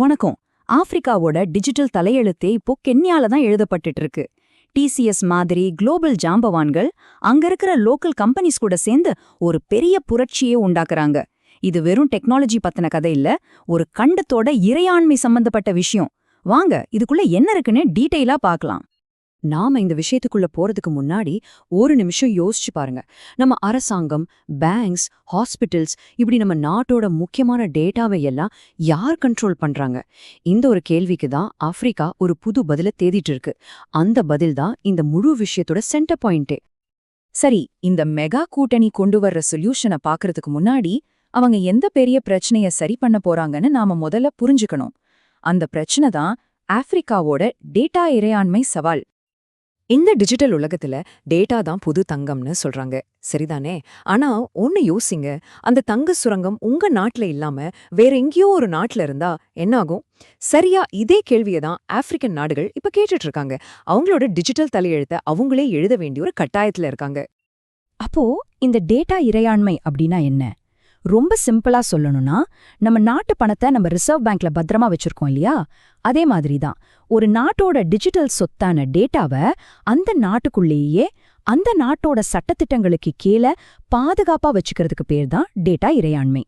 வணக்கம். ஆப்பிரிக்காவோட டிஜிட்டல் தலையெழுத்தே இப்போ கென்யால தான் எழுதப்பட்டுட்டு இருக்கு டிசிஎஸ் மாதிரி குளோபல் ஜாம்பவான்கள் அங்க இருக்கிற லோக்கல் கம்பெனிஸ் கூட சேர்ந்து ஒரு பெரிய புரட்சியே உண்டாக்குறாங்க. இது வெறும் டெக்னாலஜி பத்தின கதை இல்ல ஒரு கண்டத்தோட இறையாண்மை சம்பந்தப்பட்ட விஷயம். வாங்க இதுக்குள்ள என்ன இருக்குன்னு டீட்டெயிலா பார்க்கலாம். நாம இந்த விஷயத்துக்குள்ள போறதுக்கு முன்னாடி ஒரு நிமிஷம் யோசிச்சு பாருங்க. நம்ம அரசாங்கம் பேங்க்ஸ் ஹாஸ்பிட்டல்ஸ் இப்படி நம்ம நாட்டோட முக்கியமான டேட்டாவை எல்லாம் யார் கண்ட்ரோல் பண்றாங்க? இந்த ஒரு கேள்விக்கு தான் ஆப்பிரிக்கா ஒரு புது பதில தேடிட்டு இருக்கு. அந்த பதில் தான் இந்த முழு விஷயத்தோட சென்டர் பாயிண்டே சரி இந்த மெகா கூட்டணி கொண்டு வர்ற சொல்யூஷனை பாக்குறதுக்கு முன்னாடி அவங்க எந்த பெரிய பிரச்சனைய சரி பண்ண போறாங்கன்னு நாம முதல்ல புரிஞ்சுக்கணும். அந்த பிரச்சனை தான் ஆப்பிரிக்காவோட டேட்டா இறையாண்மை சவால். இந்த டிஜிட்டல் உலகத்துல டேட்டா தான் புது தங்கம்னு சொல்றாங்க. சரிதானே? ஆனா ஒன்னு யோசிங்க. அந்த தங்க சுரங்கம் உங்க நாட்டுல இல்லாம வேற எங்கேயோ ஒரு நாட்டுல இருந்தா என்னாகும் சரியா இதே கேள்வியை தான் ஆப்பிரிக்கன் நாடுகள் இப்ப கேட்டுட்டு இருக்காங்க அவங்களோட டிஜிட்டல் தலையெழுத்த அவங்களே எழுத வேண்டிய ஒரு கட்டாயத்துல இருக்காங்க. அப்போ இந்த டேட்டா இறையாண்மை அப்படின்னா என்ன? ரொம்ப சிம்பிளா சொல்லணும்னா நம்ம நாட்டு பணத்தை நம்ம ரிசர்வ் பேங்க்ல பத்திரமா வச்சிருக்கோம் இல்லையா? அதே மாதிரி தான் ஒரு நாட்டோட டிஜிட்டல் சொத்தான டேட்டாவை அந்த நாட்டுக்குள்ளேயே அந்த நாட்டோட சட்டத்திட்டங்களுக்கு கீழே பாதுகாப்பா வச்சுக்கிறதுக்கு பேர் தான் டேட்டா இறையாண்மை.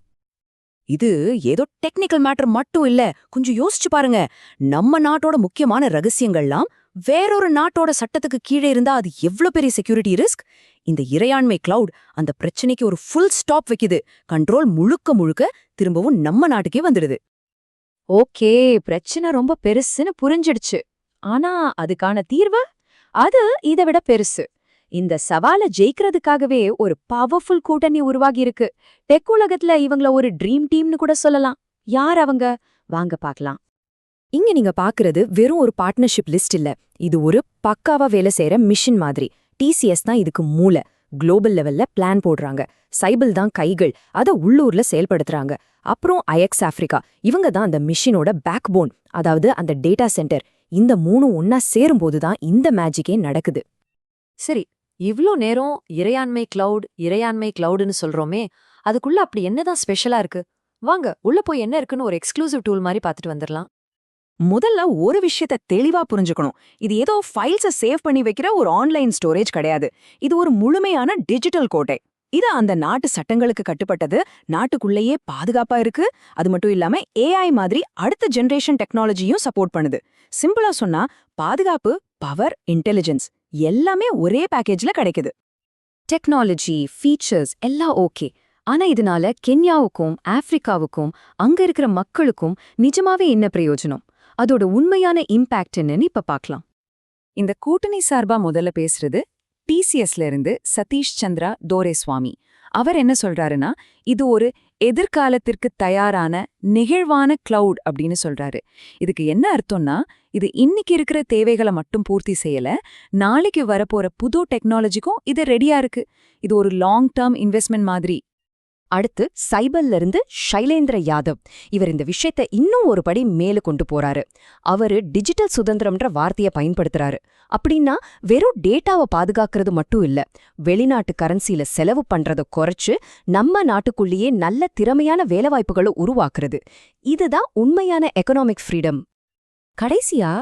இது ஏதோ டெக்னிக்கல் மேட்டர் மட்டும் இல்ல. கொஞ்சம் யோசிச்சு பாருங்க. நம்ம நாட்டோட முக்கியமான ரகசியங்கள்லாம் வேறொரு நாட்டோட சட்டத்துக்கு கீழே இருந்தா அது எவ்ளோ பெரிய செக்யூரிட்டி ரிஸ்க் இந்த இறையாண்மை கிளவுட் அந்த பிரச்சனைக்கு ஒரு ஃபுல் ஸ்டாப் வைக்குது. கண்ட்ரோல் முழுக்க முழுக்க திரும்பவும் நம்ம நாட்டுக்கே வந்துடுது. ஓகே பிரச்சனை ரொம்ப பெருசுன்னு புரிஞ்சிடுச்சு. ஆனா அதுக்கான தீர்வு? அது இதை விட பெருசு. இந்த சவாலை ஜெயிக்கிறதுக்காகவே ஒரு பவர்ஃபுல் கூட்டணி உருவாகி இருக்கு டெக் உலகத்துல இவங்கள ஒரு ட்ரீம் டீம்னு கூட சொல்லலாம். யார் அவங்க? வாங்க பார்க்கலாம். இங்க நீங்க பாக்குறது வெறும் ஒரு பார்ட்னர்ஷிப் லிஸ்ட் இல்ல. இது ஒரு பக்காவா வேலை செய்யற மிஷின் மாதிரி. டிசிஎஸ் தான் இதுக்கு மூளை குளோபல் லெவல்ல பிளான் போடுறாங்க. சைபிள் தான் கைகள். அத உள்ளூர்ல செயல்படுத்துறாங்க. அப்புறம் ஐஎக்ஸ் ஆஃப்ரிக்கா இவங்க தான் அந்த மிஷினோட பேக் போன் அதாவது அந்த டேட்டா சென்டர் இந்த மூணும் ஒன்னா சேரும்போது தான் இந்த மேஜிக்கே நடக்குது. சரி இவ்ளோ நேரம் இறையாண்மை கிளவுட் இறையாண்மை கிளவுடுன்னு சொல்றோமே அதுக்குள்ள அப்படி என்னதான் ஸ்பெஷலா இருக்கு? வாங்க உள்ள போய் என்ன இருக்குன்னு ஒரு எக்ஸ்க்ளூசிவ் டூல் மாதிரி பார்த்துட்டு வந்துடலாம் முதல்ல ஒரு விஷயத்த தெளிவா புரிஞ்சுக்கணும். இது ஏதோ ஃபைல்ஸ சேவ் பண்ணி வைக்கிற ஒரு ஆன்லைன் ஸ்டோரேஜ் கிடையாது. இது ஒரு முழுமையான டிஜிட்டல் கோட்டை. இது அந்த நாட்டு சட்டங்களுக்கு கட்டுப்பட்டது நாட்டுக்குள்ளேயே பாதுகாப்பா இருக்கு. அது மட்டும் இல்லாம ஏஐ மாதிரி அடுத்த ஜெனரேஷன் டெக்னாலஜியும் சப்போர்ட் பண்ணுது. சிம்பிளா சொன்னா பாதுகாப்பு பவர் இன்டெலிஜென்ஸ் எல்லாமே ஒரே பேக்கேஜ்ல கிடைக்குது. டெக்னாலஜி ஃபீச்சர்ஸ் எல்லாம் ஓகே ஆனா இதனால கென்யாவுக்கும் ஆப்பிரிக்காவுக்கும் அங்க இருக்கிற மக்களுக்கும் நிஜமாவே என்ன பிரயோஜனம்? அதோட உண்மையான இம்பாக்ட் என்னன்னு இப்ப பார்க்கலாம். இந்த கூட்டணி சார்பா முதல்ல பேசுறது டிசிஎஸ்ல இருந்து சதீஷ் சந்திரா தோரேஸ்வாமி. அவர் என்ன சொல்றாருன்னா இது ஒரு எதிர்காலத்திற்கு தயாரான நெகிழ்வான கிளவுட் அப்படின்னு சொல்றாரு. இதுக்கு என்ன அர்த்தம்னா இது இன்னைக்கு இருக்கிற தேவைகளை மட்டும் பூர்த்தி செய்யல நாளைக்கு வரப்போற புது டெக்னாலஜிக்கும் இது ரெடியா இருக்கு. இது ஒரு லாங் டேர்ம் இன்வெஸ்ட்மெண்ட் மாதிரி. அடுத்து சைபல்ல இருந்து ஷைலேந்திர யாதவ். இவர் இந்த விஷயத்த இன்னும் ஒரு படி மேல கொண்டு போறாரு. அவரு டிஜிட்டல் சுதந்திரம்ன்ற வார்த்தையை பயன்படுத்துறாரு. அப்படின்னா வெறும் டேட்டாவை பாதுகாக்கிறது மட்டும் இல்ல வெளிநாட்டு கரன்சில செலவு பண்றத குறைச்சு நம்ம நாட்டுக்குள்ளேயே நல்ல திறமையான வேலைவாய்ப்புகளை உருவாக்குறது. இதுதான் உண்மையான எக்கனாமிக் ஃப்ரீடம் கடைசியா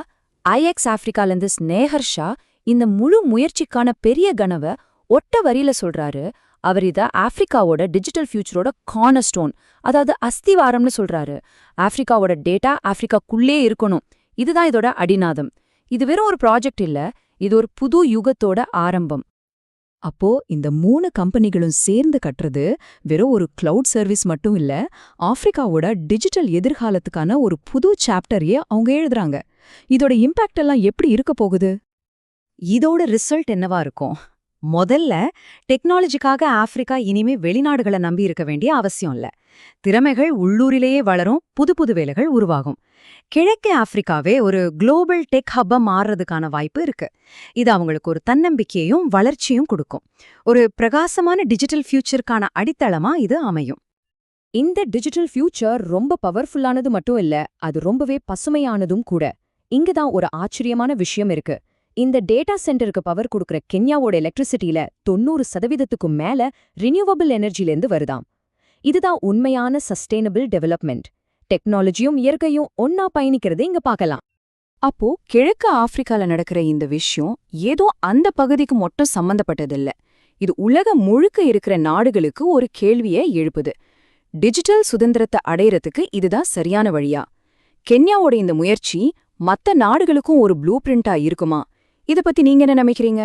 ஐஎக்ஸ் ஆப்பிரிக்காலேருந்து ஸ்னேஹர் ஷா இந்த முழு முயற்சிக்கான பெரிய கனவை ஒட்ட வரியில சொல்றாரு அவர் இத ஆப்பிரிக்காவோட டிஜிட்டல் ஃபியூச்சரோட கார்னர்ஸ்டோன் அதாவது அஸ்திவாரம்னு சொல்றாரு. ஆப்பிரிக்காவோட டேட்டா ஆப்பிரிக்காக்குள்ளே இருக்கணும். இதுதான் இதோட அடிநாதம். இது வெறும் ஒரு ப்ராஜெக்ட் இல்ல இது ஒரு புது யுகத்தோட ஆரம்பம். அப்போ இந்த மூணு கம்பெனிகளும் சேர்ந்து கட்டுறது வெறும் ஒரு கிளவுட் சர்வீஸ் மட்டும் இல்ல ஆப்பிரிக்காவோட டிஜிட்டல் எதிர்காலத்துக்கான ஒரு புது சாப்டரையே அவங்க எழுதுறாங்க. இதோட இம்பாக்ட் எல்லாம் எப்படி இருக்க போகுது? இதோட ரிசல்ட் என்னவா இருக்கும்? முதல்ல டெக்னாலஜிக்காக ஆப்பிரிக்கா இனிமே வெளிநாடுகளை நம்பி இருக்க வேண்டிய அவசியம் இல்ல. திறமைகள் உள்ளூரிலேயே வளரும் புது புது வேலைகள் உருவாகும். கிழக்கே ஆப்பிரிக்காவே ஒரு குளோபல் டெக் ஹப்பா மாறுறதுக்கான வாய்ப்பு இருக்கு. இது அவங்களுக்கு ஒரு தன்னம்பிக்கையும் வளர்ச்சியும் கொடுக்கும். ஒரு பிரகாசமான டிஜிட்டல் ஃபியூச்சருக்கான அடித்தளமா இது அமையும். இந்த டிஜிட்டல் ஃபியூச்சர் ரொம்ப பவர்ஃபுல்லானது மட்டும் இல்ல அது ரொம்பவே பசுமையானதும் கூட. இங்குதான் ஒரு ஆச்சரியமான விஷயம் இருக்கு. இந்த டேட்டா சென்டருக்கு பவர் கொடுக்கற கென்யாவோட எலக்ட்ரிசிட்டியில தொண்ணூறு சதவீதத்துக்கும் மேல ரினியூவபிள் எனர்ஜிலேருந்து வருதாம். இதுதான் உண்மையான சஸ்டெயினபிள் டெவலப்மெண்ட் டெக்னாலஜியும் இயற்கையும் ஒன்னா பயணிக்கிறதை இங்க பார்க்கலாம். அப்போ கிழக்கு ஆப்பிரிக்கால நடக்கிற இந்த விஷயம் ஏதோ அந்த பகுதிக்கு மட்டும் சம்பந்தப்பட்டதில்ல. இது உலகம் முழுக்க இருக்கிற நாடுகளுக்கு ஒரு கேள்வியை எழுப்புது. டிஜிட்டல் சுதந்திரத்தை அடையறதுக்கு இதுதான் சரியான வழியா? கென்யாவோட இந்த முயற்சி மத்த நாடுகளுக்கும் ஒரு ப்ளூ பிரிண்டா இருக்குமா? இத பத்தி நீங்க என்ன நினைக்கிறீங்க?